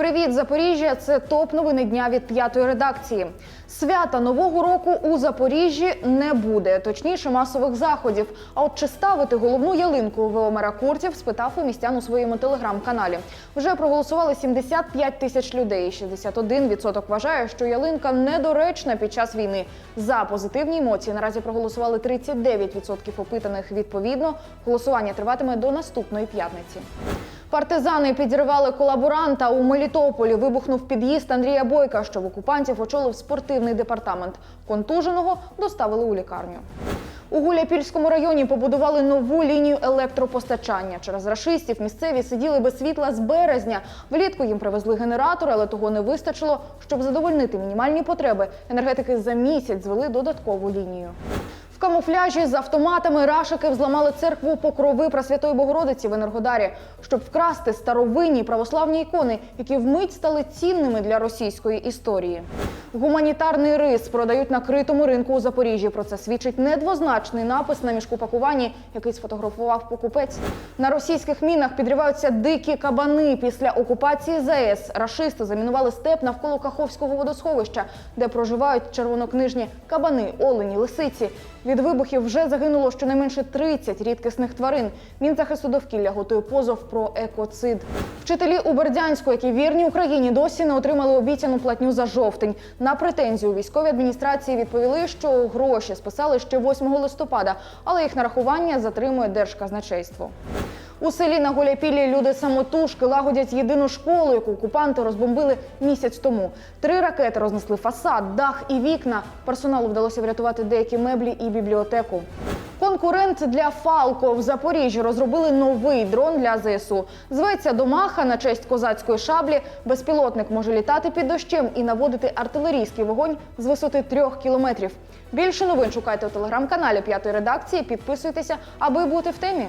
Привіт, Запоріжжя! Це топ новини дня від п'ятої редакції. Свята нового року у Запоріжжі не буде, точніше, масових заходів. А от чи ставити головну ялинку Веломера Куртів спитав у містян у своєму телеграм-каналі. Вже проголосували 75 тисяч людей. 61% вважає, що ялинка недоречна під час війни. За позитивні емоції наразі проголосували 39% опитаних. Відповідно, голосування триватиме до наступної п'ятниці. Партизани підірвали колаборанта у Мелітополі. Вибухнув під'їзд Андрія Бойка, що в окупантів очолив спортивний департамент. Контуженого доставили у лікарню. У Гуляпільському районі побудували нову лінію електропостачання. Через рашистів місцеві сиділи без світла з березня. Влітку їм привезли генератори, але того не вистачило. Щоб задовольнити мінімальні потреби, енергетики за місяць звели додаткову лінію. Камуфляжі з автоматами рашики взламали церкву Покрови Пресвятої Богородиці в Енергодарі, щоб вкрасти старовинні православні ікони, які вмить стали цінними для російської історії. Гуманітарний рис продають на критому ринку у Запоріжжі. Про це свідчить недвозначний напис на мішку пакуванні, який сфотографував покупець. На російських мінах підриваються дикі кабани після окупації ЗАЕС. Рашисти замінували степ навколо Каховського водосховища, де проживають червонокнижні кабани, олені, лисиці. Від вибухів вже загинуло щонайменше 30 рідкісних тварин. Мінзахисту довкілля готує позов про екоцид. Вчителі у Бердянську, які вірні Україні, досі не отримали обіцяну платню за жовтень. На претензію військовій адміністрації відповіли, що гроші списали ще 8 листопада, але їх нарахування затримує держказначейство. У селі на Голяпілі люди самотужки лагодять єдину школу, яку окупанти розбомбили місяць тому. Три ракети рознесли фасад, дах і вікна. Персоналу вдалося врятувати деякі меблі і бібліотеку. Конкурент для Фалко в Запоріжжі розробили новий дрон для ЗСУ. Зветься Домаха на честь козацької шаблі. Безпілотник може літати під дощем і наводити артилерійський вогонь з висоти трьох кілометрів. Більше новин шукайте у телеграм-каналі п'ятої редакції. Підписуйтеся, аби бути в темі.